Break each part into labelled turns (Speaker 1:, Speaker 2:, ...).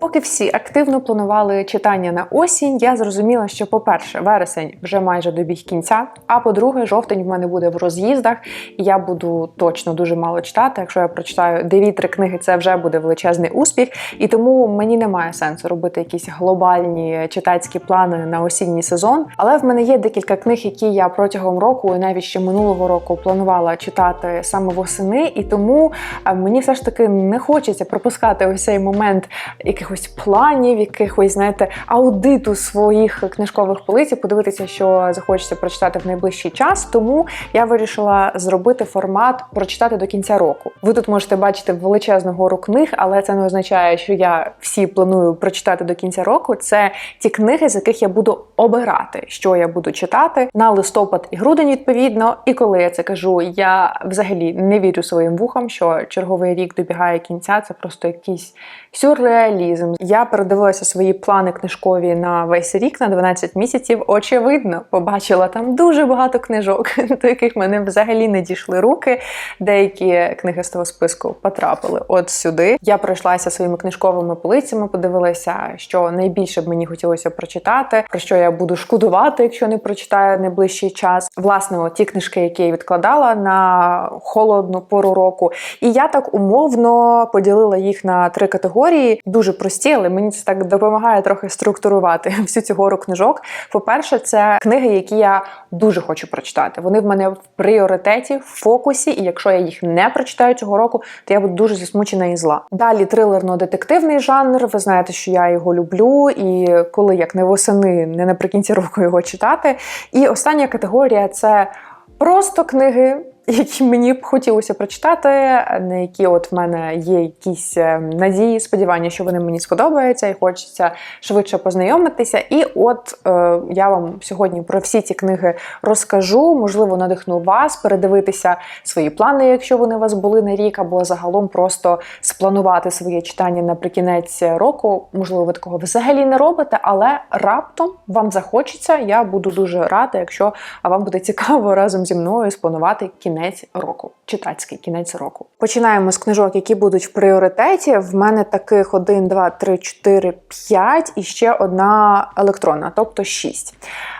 Speaker 1: Поки всі активно планували читання на осінь, я зрозуміла, що, по-перше, вересень вже майже добіг кінця. А по-друге, жовтень в мене буде в роз'їздах, і я буду точно дуже мало читати. Якщо я прочитаю 2-3 книги, це вже буде величезний успіх. І тому мені немає сенсу робити якісь глобальні читацькі плани на осінній сезон. Але в мене є декілька книг, які я протягом року і навіть ще минулого року планувала читати саме восени, і тому мені все ж таки не хочеться пропускати ось цей момент якихось планів, якихось, знаєте, аудиту своїх книжкових полиць, подивитися, що захочеться прочитати в найближчий час. Тому я вирішила зробити формат прочитати до кінця року. Ви тут можете бачити величезну гору книг, але це не означає, що я всі планую прочитати до кінця року. Це ті книги, з яких я буду обирати, що я буду читати на листопад і грудень, відповідно. І коли я це кажу, я взагалі не вірю своїм вухам, що черговий рік добігає кінця. Це просто якийсь сюрреалізм. Я передивилася свої плани книжкові на весь рік, на 12 місяців. Очевидно, побачила там дуже багато книжок, до яких мене взагалі не дійшли руки. Деякі книги з того списку потрапили от сюди. Я пройшлася своїми книжковими полицями, подивилася, що найбільше б мені хотілося прочитати, про що я буду шкодувати, якщо не прочитаю найближчий час. Власне, ті книжки, які я відкладала на холодну пору року. І я так умовно поділила їх на три категорії, дуже прості, але мені це так допомагає трохи структурувати всю цю гору книжок. По-перше, це книги, які я дуже хочу прочитати. Вони в мене в пріоритеті, в фокусі, і якщо я їх не прочитаю цього року, то я буду дуже засмучена і зла. Далі трилерно-детективний жанр. Ви знаєте, що я його люблю, і коли як не восени, не наприкінці року його читати. І остання категорія це просто книги які мені б хотілося прочитати, на які от в мене є якісь е, надії, сподівання, що вони мені сподобаються, і хочеться швидше познайомитися. І от е, я вам сьогодні про всі ці книги розкажу. Можливо, надихну вас передивитися свої плани, якщо вони у вас були на рік, або загалом просто спланувати своє читання наприкінець року. Можливо, ви такого взагалі не робите, але раптом вам захочеться. Я буду дуже рада, якщо вам буде цікаво разом зі мною спланувати кінець кінець року, читацький кінець року. Починаємо з книжок, які будуть в пріоритеті. В мене таких 1, 2, 3, 4, 5 і ще одна електронна, тобто 6.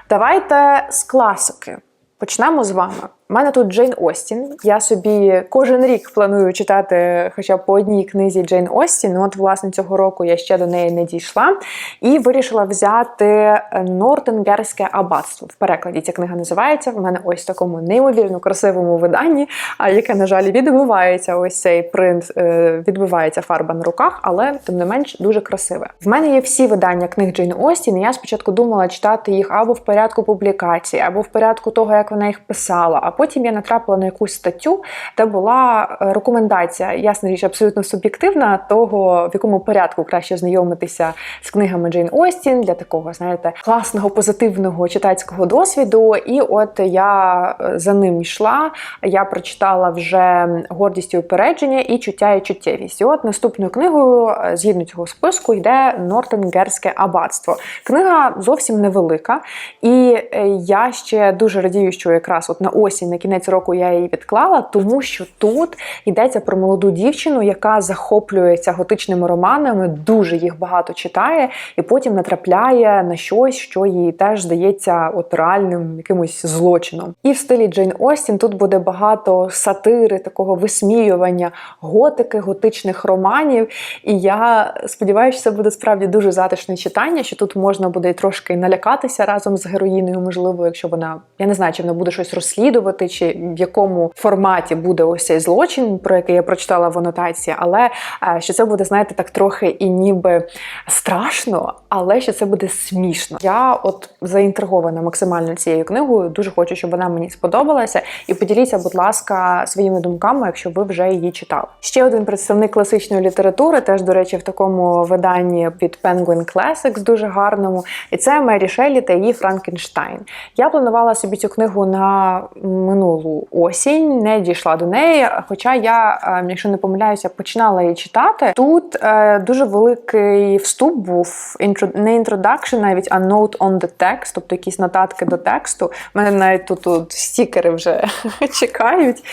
Speaker 1: Давайте з класики. Почнемо з вами. У мене тут Джейн Остін. Я собі кожен рік планую читати хоча б по одній книзі Джейн Остін. От, власне, цього року я ще до неї не дійшла і вирішила взяти Нортенгерське аббатство. В перекладі ця книга називається. В мене ось в такому неймовірно красивому виданні, а яке, на жаль, відбивається ось цей принт, е, відбивається фарба на руках, але тим не менш дуже красиве. В мене є всі видання книг Джейн Остін. і Я спочатку думала читати їх або в порядку публікації, або в порядку того, як вона їх писала. Потім я натрапила на якусь статтю, де була е, рекомендація, ясна річ, абсолютно суб'єктивна, того, в якому порядку краще знайомитися з книгами Джейн Остін для такого, знаєте, класного позитивного читацького досвіду. І от я е, за ним йшла. Я прочитала вже гордість і упередження і чуття і чуттєвість. І от наступною книгою, е, згідно цього списку, йде Нортенгерське аббатство. Книга зовсім невелика, і я ще дуже радію, що якраз от на осінь на кінець року я її відклала, тому що тут йдеться про молоду дівчину, яка захоплюється готичними романами, дуже їх багато читає, і потім натрапляє на щось, що їй теж здається от реальним якимось злочином. І в стилі Джейн Остін тут буде багато сатири, такого висміювання, готики, готичних романів. І я сподіваюся, що це буде справді дуже затишне читання, що тут можна буде трошки налякатися разом з героїною, можливо, якщо вона я не знаю, чи вона буде щось розслідувати вирішувати, чи в якому форматі буде ось цей злочин, про який я прочитала в анотації, але е, що це буде, знаєте, так трохи і ніби страшно, але що це буде смішно. Я от заінтригована максимально цією книгою. Дуже хочу, щоб вона мені сподобалася. І поділіться, будь ласка, своїми думками, якщо ви вже її читали. Ще один представник класичної літератури, теж, до речі, в такому виданні під Penguin Classics, дуже гарному. І це Мері Шеллі та її Франкенштайн. Я планувала собі цю книгу на минулу осінь, не дійшла до неї. Хоча я, е, якщо не помиляюся, починала її читати. Тут е, дуже великий вступ був не інтродакшн, навіть а note on the text, тобто якісь нотатки до тексту. У мене навіть тут, тут стікери вже чекають.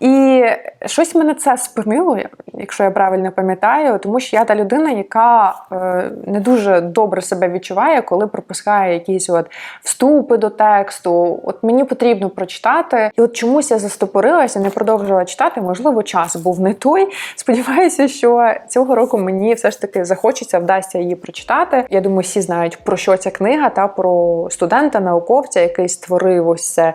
Speaker 1: І щось мене це спинило, якщо я правильно пам'ятаю, тому що я та людина, яка е, не дуже добре себе відчуває, коли пропускає якісь от вступи до тексту. От мені потрібно прочитати. І от чомусь я застопорилася, не продовжувала читати. Можливо, час був не той. Сподіваюся, що цього року мені все ж таки захочеться, вдасться її прочитати. Я думаю, всі знають про що ця книга та про студента, науковця, який створив ось це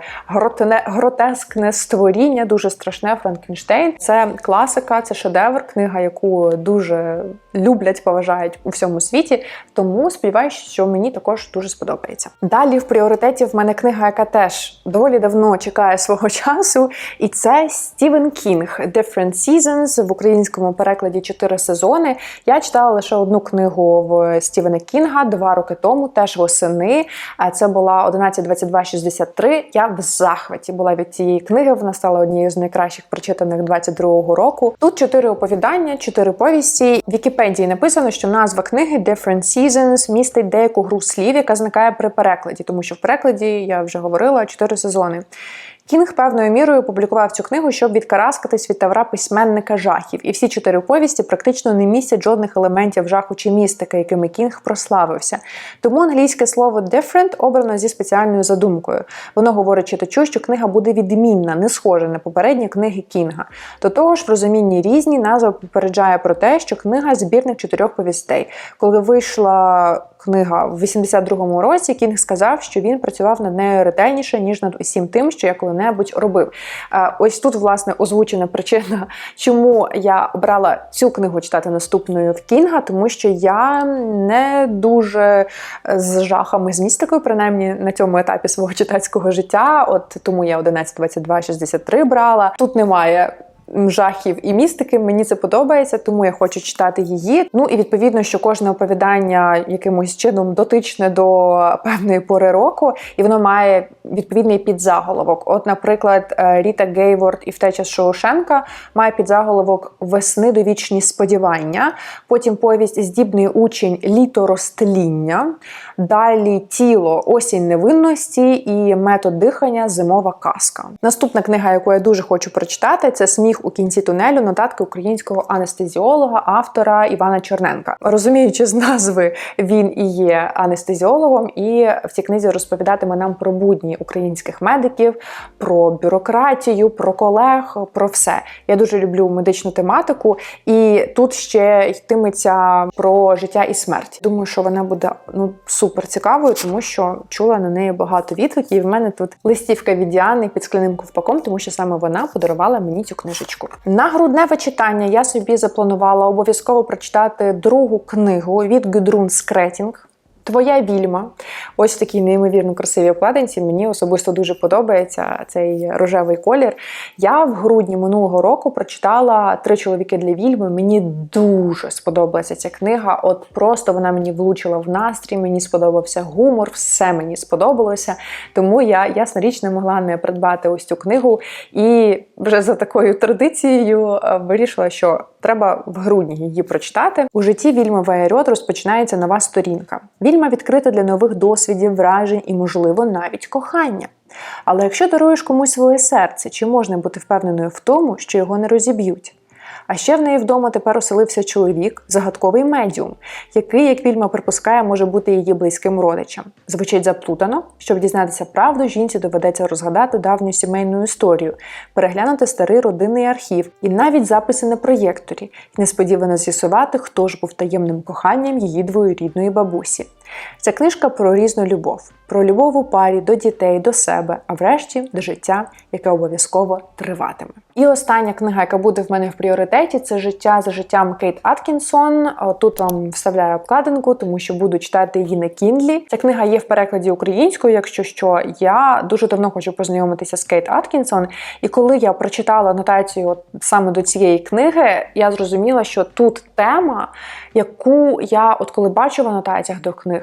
Speaker 1: гротескне створіння, дуже страшне Франкенштейн. Це класика, це шедевр, книга, яку дуже люблять, поважають у всьому світі. Тому сподіваюся, що мені також дуже сподобається. Далі в пріоритеті в мене книга, яка теж доволі давно чекає свого часу, і це Стівен Кінг Different Seasons в українському перекладі чотири сезони. Я читала лише одну книгу в Стівена Кінга два роки тому, теж восени. Це була 11.22.63. Я в захваті була від цієї книги. Вона стала однією з найкращих прочитаних 22-го року. Тут чотири оповідання, чотири повісті. В Вікіпедії написано, що назва книги Different Seasons містить деяку гру слів, яка зникає при перекладі, тому що в перекладі я вже говорила чотири сезони. Кінг певною мірою публікував цю книгу, щоб відкараскатись від тавра письменника жахів, і всі чотири повісті практично не містять жодних елементів жаху чи містики, якими Кінг прославився. Тому англійське слово «different» обрано зі спеціальною задумкою. Воно говорить читачу, що книга буде відмінна, не схожа на попередні книги Кінга. До того ж, в розумінні різні назва попереджає про те, що книга збірник чотирьох повістей. Коли вийшла книга в 82-му році, Кінг сказав, що він працював над нею ретельніше ніж над усім тим, що я коли-небудь робив. Ось тут власне озвучена причина, чому я обрала цю книгу читати наступною в Кінга, тому що я не дуже з жахами з містикою, принаймні на цьому етапі свого читацького життя. От тому я 11, 22, 63 брала. Тут немає жахів і містики. Мені це подобається, тому я хочу читати її. Ну і відповідно, що кожне оповідання якимось чином дотичне до певної пори року, і воно має відповідний підзаголовок. От, наприклад, е, Ріта Гейворд і втеча з Шоушенка має підзаголовок Весни до вічні сподівання. Потім повість Здібний учень літо розтління. Далі тіло осінь невинності і метод дихання зимова казка. Наступна книга, яку я дуже хочу прочитати, це сміх у кінці тунелю нотатки українського анестезіолога, автора Івана Чорненка. Розуміючи з назви, він і є анестезіологом, і в цій книзі розповідатиме нам про будні українських медиків, про бюрократію, про колег, про все. Я дуже люблю медичну тематику, і тут ще йтиметься про життя і смерть. Думаю, що вона буде ну супер цікавою, тому що чула на неї багато відгуків. В мене тут листівка від Діани під скляним ковпаком, тому що саме вона подарувала мені цю книжечку книжечку. На грудневе читання я собі запланувала обов'язково прочитати другу книгу від Гюдрун Скретінг. Твоя вільма. Ось такі неймовірно красиві обкладинці. Мені особисто дуже подобається цей рожевий колір. Я в грудні минулого року прочитала Три чоловіки для вільми. Мені дуже сподобалася ця книга. От просто вона мені влучила в настрій, мені сподобався гумор, все мені сподобалося. Тому я, ясна річ, не могла не придбати ось цю книгу. І вже за такою традицією е, вирішила, що треба в грудні її прочитати. У житті Вільми Вайерот розпочинається нова сторінка. Вільма відкрита для нових досвідів, вражень і, можливо, навіть кохання. Але якщо даруєш комусь своє серце, чи можна бути впевненою в тому, що його не розіб'ють? А ще в неї вдома тепер оселився чоловік, загадковий медіум, який, як Вільма припускає, може бути її близьким родичем. Звучить заплутано, щоб дізнатися правду, жінці доведеться розгадати давню сімейну історію, переглянути старий родинний архів і навіть записи на проєкторі, і несподівано з'ясувати, хто ж був таємним коханням її двоюрідної бабусі. Ця книжка про різну любов, про любов у парі до дітей, до себе, а врешті до життя, яке обов'язково триватиме. І остання книга, яка буде в мене в пріоритеті, це життя за життям Кейт Аткінсон. Тут вам вставляю обкладинку, тому що буду читати її на Кіндлі. Ця книга є в перекладі українською, якщо що. Я дуже давно хочу познайомитися з Кейт Аткінсон. І коли я прочитала анотацію от саме до цієї книги, я зрозуміла, що тут тема, яку я, от коли бачу в анотаціях до книг,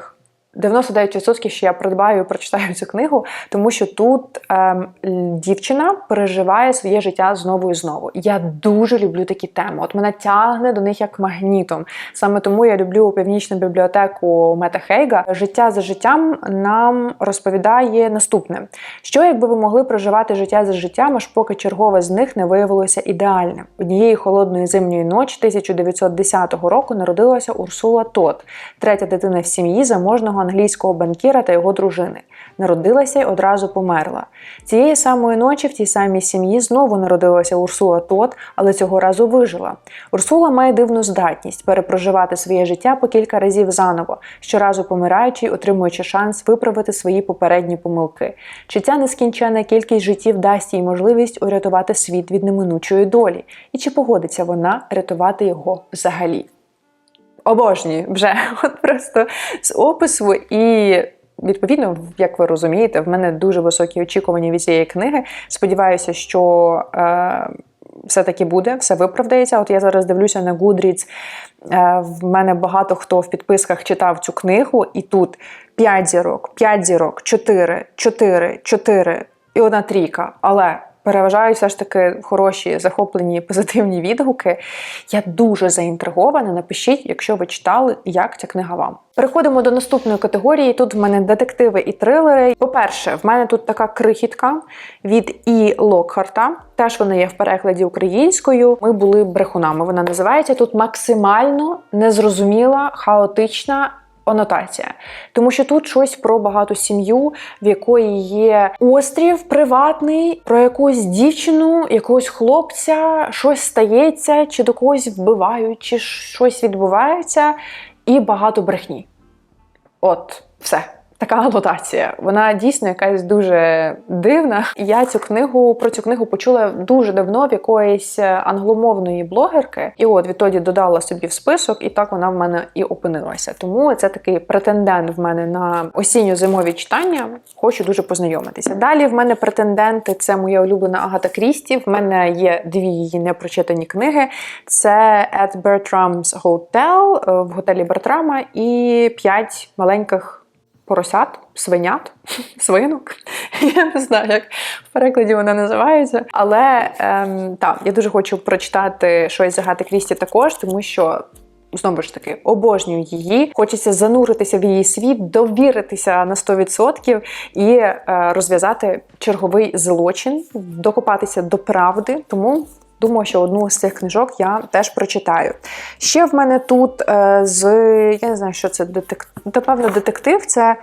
Speaker 1: 99% що я придбаю і прочитаю цю книгу, тому що тут ем, дівчина переживає своє життя знову і знову. Я дуже люблю такі теми. От мене тягне до них як магнітом. Саме тому я люблю північну бібліотеку Мета Хейга. Життя за життям нам розповідає наступне: що якби ви могли проживати життя за життям, аж поки чергове з них не виявилося ідеальним. Однієї холодної зимньої ночі 1910 року народилася Урсула Тот, третя дитина в сім'ї заможного англійського банкіра та його дружини. Народилася й одразу померла. Цієї самої ночі в тій самій сім'ї знову народилася Урсула Тот, але цього разу вижила. Урсула має дивну здатність перепроживати своє життя по кілька разів заново, щоразу помираючи отримуючи шанс виправити свої попередні помилки. Чи ця нескінчена кількість життів дасть їй можливість урятувати світ від неминучої долі? І чи погодиться вона рятувати його взагалі? Обожнюю вже от просто з опису і. Відповідно, як ви розумієте, в мене дуже високі очікування від цієї книги. Сподіваюся, що е, все-таки буде, все виправдається. От я зараз дивлюся на Goodreads, е, В мене багато хто в підписках читав цю книгу, і тут 5 зірок, 5 зірок, 4, 4, 4 і одна трійка. Але переважають все ж таки хороші, захоплені, позитивні відгуки. Я дуже заінтригована. Напишіть, якщо ви читали, як ця книга вам. Переходимо до наступної категорії. Тут в мене детективи і трилери. По-перше, в мене тут така крихітка від І. Локхарта. Теж вона є в перекладі українською. Ми були брехунами. Вона називається тут максимально незрозуміла, хаотична анотація, тому що тут щось про багату сім'ю, в якої є острів приватний, про якусь дівчину, якогось хлопця, щось стається, чи до когось вбивають, чи щось відбувається, і багато брехні. От, все така анотація. Вона дійсно якась дуже дивна. Я цю книгу про цю книгу почула дуже давно в якоїсь англомовної блогерки, і от відтоді додала собі в список, і так вона в мене і опинилася. Тому це такий претендент в мене на осінньо-зимові читання. Хочу дуже познайомитися. Далі в мене претенденти це моя улюблена Агата Крісті. В мене є дві її непрочитані книги: це At Bertram's Hotel е, в готелі Бертрама і п'ять маленьких поросят, свинят, свинок. Я не знаю, як в перекладі вона називається. Але ем, так, я дуже хочу прочитати щось Агати Крісті також, тому що. Знову ж таки, обожнюю її. Хочеться зануритися в її світ, довіритися на 100% і е, розв'язати черговий злочин, докопатися до правди. Тому Думаю, що одну з цих книжок я теж прочитаю. Ще в мене тут е, з я не знаю, що це детектив, напевно, детектив це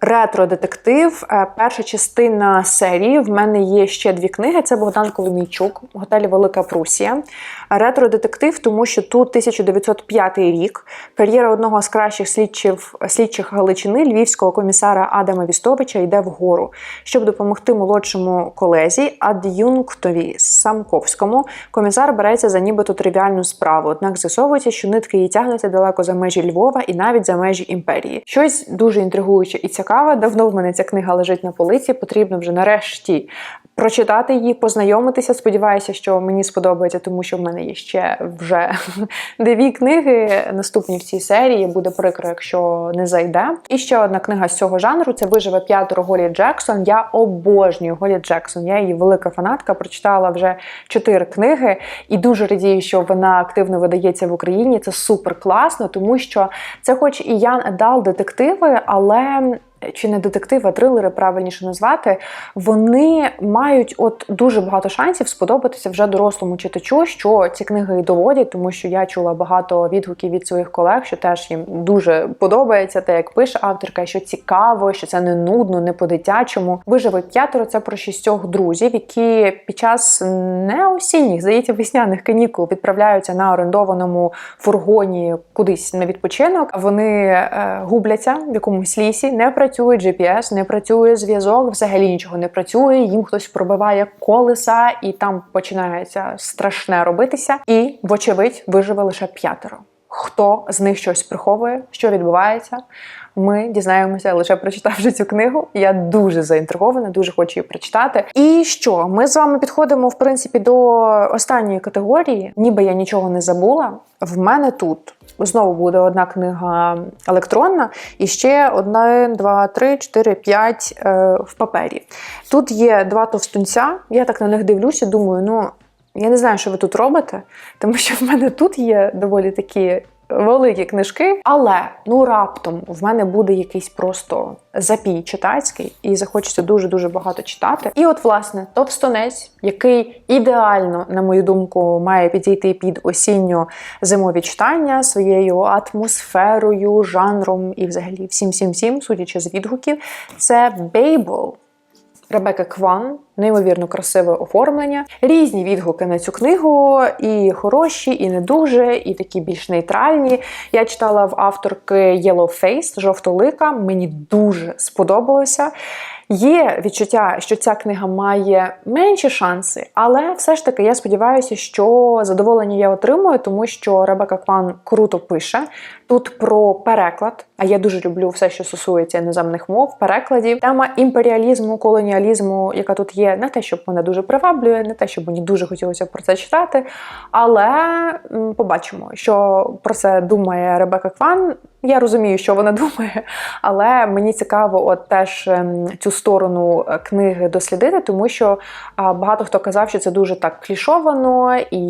Speaker 1: ретро-детектив. Е, перша частина серії. В мене є ще дві книги. Це Богдан Коломійчук, готель Велика Прусія. Ретро-детектив, тому що тут 1905 рік. Кар'єра одного з кращих слідчих слідчих Галичини, львівського комісара Адама Вістовича, йде вгору. Щоб допомогти молодшому колезі, ад'юнктові Самковському, комісар береться за нібито тривіальну справу. Однак з'ясовується, що нитки її тягнуться далеко за межі Львова і навіть за межі імперії. Щось дуже інтригуюче і цікаве. Давно в мене ця книга лежить на полиці. Потрібно вже нарешті прочитати її, познайомитися. Сподіваюся, що мені сподобається, тому що в мене є ще вже дві книги. Наступні в цій серії буде прикро, якщо не зайде. І ще одна книга з цього жанру це виживе п'ятеро Голі Джексон. Я обожнюю Голі Джексон. Я її велика фанатка. Прочитала вже чотири книги і дуже радію, що вона активно видається в Україні. Це супер класно, тому що це, хоч і Ян Едал детективи, але чи не детективи, а трилери правильніше назвати, вони мають от дуже багато шансів сподобатися вже дорослому читачу, що ці книги і доводять, тому що я чула багато відгуків від своїх колег, що теж їм дуже подобається те, як пише авторка, що цікаво, що це не нудно, не по-дитячому. Виживе п'ятеро це про шістьох друзів, які під час не осінніх, здається, весняних канікул відправляються на орендованому фургоні кудись на відпочинок. Вони е, губляться в якомусь лісі, не працює GPS, не працює зв'язок, взагалі нічого не працює. Їм хтось пробиває колеса, і там починається страшне робитися. І, вочевидь, виживе лише п'ятеро. Хто з них щось приховує, що відбувається. Ми дізнаємося лише прочитавши цю книгу. Я дуже заінтригована, дуже хочу її прочитати. І що ми з вами підходимо в принципі до останньої категорії, ніби я нічого не забула. В мене тут знову буде одна книга електронна, і ще одна, два, три, чотири, п'ять е, в папері. Тут є два товстунця. Я так на них дивлюся, думаю, ну. Я не знаю, що ви тут робите, тому що в мене тут є доволі такі великі книжки, але ну раптом в мене буде якийсь просто запій читацький, і захочеться дуже дуже багато читати. І от, власне, товстонець, який ідеально, на мою думку, має підійти під осінньо-зимові читання своєю атмосферою, жанром і, взагалі, всім всім всім, судячи з відгуків, це Бейбл. Ребека Кван, неймовірно красиве оформлення. Різні відгуки на цю книгу, і хороші, і не дуже, і такі більш нейтральні. Я читала в авторки Yellow Face, жовтолика. Мені дуже сподобалося. Є відчуття, що ця книга має менші шанси, але все ж таки я сподіваюся, що задоволення я отримую, тому що Ребека Кван круто пише тут про переклад. А я дуже люблю все, що стосується іноземних мов, перекладів. Тема імперіалізму, колоніалізму, яка тут є, не те, щоб мене дуже приваблює, не те, щоб мені дуже хотілося про це читати. Але побачимо, що про це думає Ребека Кван. Я розумію, що вона думає, але мені цікаво, от теж ем, цю сторону е, книги дослідити, тому що багато хто казав, що це дуже так клішовано і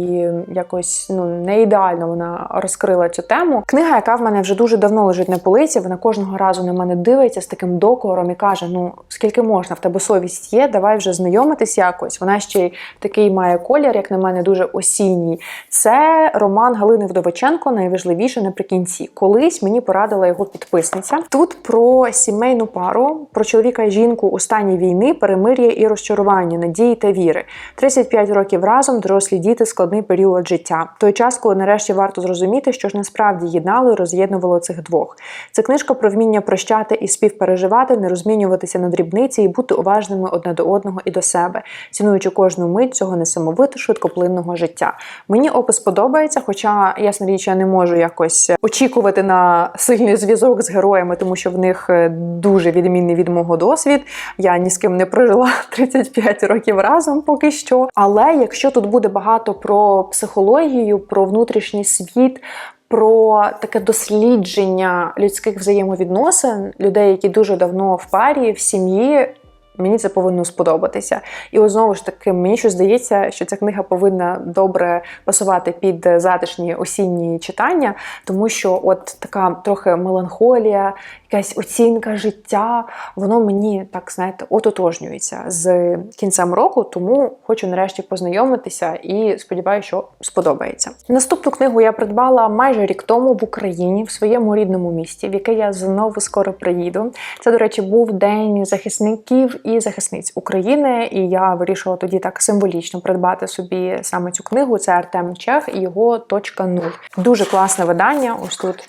Speaker 1: якось ну не ідеально вона розкрила цю тему. Книга, яка в мене вже дуже давно лежить на полиці, вона кожного разу на мене дивиться з таким докором і каже: Ну скільки можна, в тебе совість є, давай вже знайомитись якось. Вона ще й такий має колір, як на мене, дуже осінній. Це роман Галини Вдовиченко, найважливіше наприкінці. Колись мені порадила його підписниця. Тут про сімейну пару, про чоловіка і жінку у стані війни, перемир'я і розчарування, надії та віри. 35 років разом, дорослі діти, складний період життя. Той час, коли нарешті варто зрозуміти, що ж насправді єднало і роз'єднувало цих двох. Це книжка про вміння прощати і співпереживати, не розмінюватися на дрібниці і бути уважними одне до одного і до себе, цінуючи кожну мить цього несамовито швидкоплинного життя. Мені опис подобається, хоча ясна річ, я не можу якось очікувати на сильний зв'язок з героями, тому що в них е, дуже відмінний від мого досвід. Я ні з ким не прожила 35 років разом поки що. Але якщо тут буде багато про психологію, про внутрішній світ. Про таке дослідження людських взаємовідносин людей, які дуже давно в парі, в сім'ї, Мені це повинно сподобатися. І от знову ж таки, мені що здається, що ця книга повинна добре пасувати під затишні осінні читання, тому що от така трохи меланхолія, якась оцінка життя, воно мені так знаєте ототожнюється з кінцем року, тому хочу нарешті познайомитися і сподіваюся, що сподобається. Наступну книгу я придбала майже рік тому в Україні, в своєму рідному місті, в яке я знову скоро приїду. Це, до речі, був день захисників і захисниць України, і я вирішила тоді так символічно придбати собі саме цю книгу. Це Артем Чех і його точка нуль. Дуже класне видання. Ось тут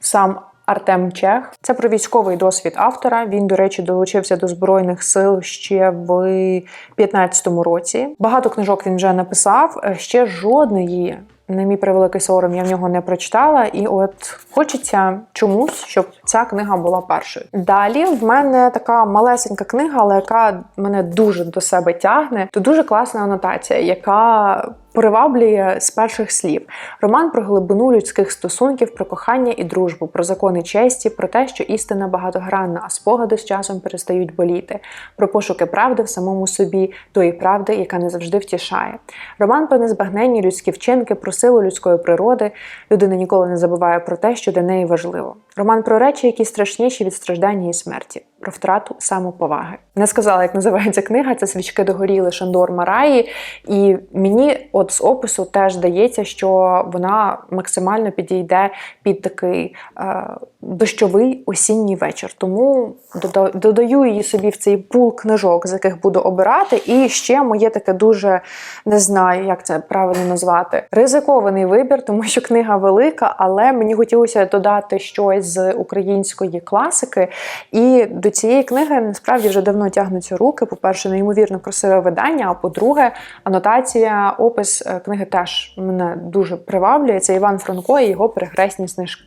Speaker 1: сам. Артем Чех. Це про військовий досвід автора. Він, до речі, долучився до Збройних сил ще в 2015 році. Багато книжок він вже написав. Ще жодної на мій превеликий сором, я в нього не прочитала, і от хочеться чомусь, щоб ця книга була першою. Далі в мене така малесенька книга, але яка мене дуже до себе тягне. То дуже класна анотація, яка Приваблює з перших слів роман про глибину людських стосунків, про кохання і дружбу, про закони честі, про те, що істина багатогранна, а спогади з часом перестають боліти, про пошуки правди в самому собі, тої правди, яка не завжди втішає. Роман про незбагненні людські вчинки, про силу людської природи. Людина ніколи не забуває про те, що для неї важливо. Роман про речі, які страшніші від страждання і смерті, про втрату самоповаги. Не сказала, як називається книга. Це свічки догоріли Шандор Мараї, і мені, от з опису, теж здається, що вона максимально підійде під такий е, дощовий осінній вечір. Тому додаю її собі в цей пул книжок, з яких буду обирати. І ще моє таке дуже не знаю, як це правильно назвати. Ризикований вибір, тому що книга велика, але мені хотілося додати щось з української класики. І до цієї книги насправді вже давно тягнуться руки. По-перше, неймовірно красиве видання. А по-друге, анотація, опис е, книги теж мене дуже приваблює. Це Іван Франко і його перехресні снижки.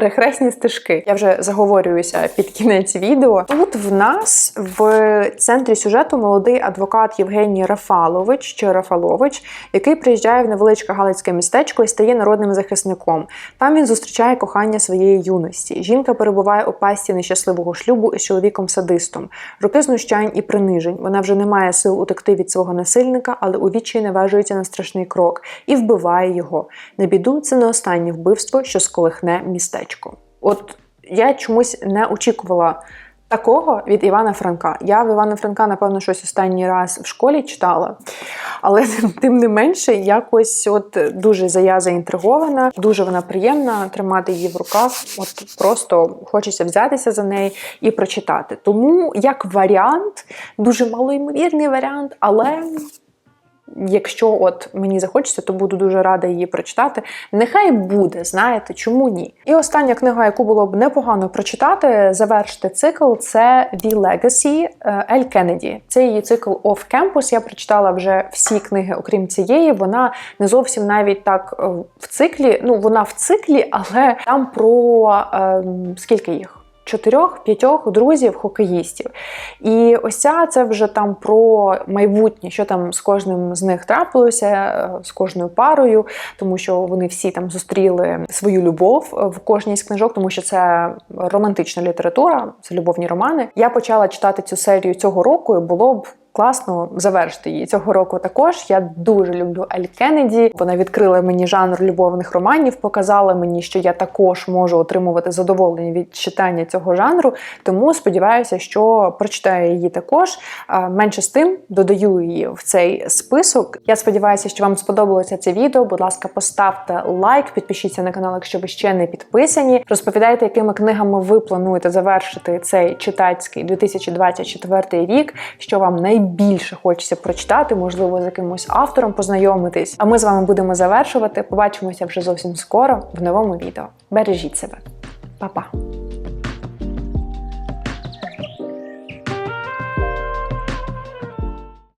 Speaker 1: Перехресні стежки. Я вже заговорююся під кінець відео. Тут в нас в центрі сюжету молодий адвокат Євгеній Рафалович чи Рафалович, який приїжджає в невеличке галицьке містечко і стає народним захисником. Там він зустрічає кохання своєї юності. Жінка перебуває у пасті нещасливого шлюбу із чоловіком-садистом. Роки знущань і принижень. Вона вже не має сил утекти від свого насильника, але у відчаї наважується на страшний крок і вбиває його. На біду це не останнє вбивство, що сколихне містечко. От я чомусь не очікувала. Такого від Івана Франка. Я в Івана Франка, напевно, щось останній раз в школі читала, але тим не менше, якось от дуже за- я заінтригована, дуже вона приємна тримати її в руках. От просто хочеться взятися за неї і прочитати. Тому як варіант, дуже малоймовірний варіант, але Якщо от мені захочеться, то буду дуже рада її прочитати. Нехай буде, знаєте, чому ні? І остання книга, яку було б непогано прочитати, завершити цикл, це The Legacy е, Ель Кеннеді. Це її цикл Off Campus. Я прочитала вже всі книги, окрім цієї. Вона не зовсім навіть так е, в циклі. Ну, вона в циклі, але там про е, скільки їх? Чотирьох-п'ятьох друзів хокеїстів. І ось ця це вже там про майбутнє, що там з кожним з них трапилося, е, з кожною парою, тому що вони всі там зустріли свою любов в кожній з книжок, тому що це романтична література, це любовні романи. Я почала читати цю серію цього року, і було б. Класно завершити її цього року. Також я дуже люблю Ель Кеннеді. Вона відкрила мені жанр любовних романів, показала мені, що я також можу отримувати задоволення від читання цього жанру. Тому сподіваюся, що прочитаю її також. Менше з тим додаю її в цей список. Я сподіваюся, що вам сподобалося це відео. Будь ласка, поставте лайк, підпишіться на канал, якщо ви ще не підписані. Розповідайте, якими книгами ви плануєте завершити цей читацький 2024 рік, що вам найбільше хочеться прочитати, можливо, з якимось автором познайомитись. А ми з вами будемо завершувати. Побачимося вже зовсім скоро в новому відео. Бережіть себе, Па-па!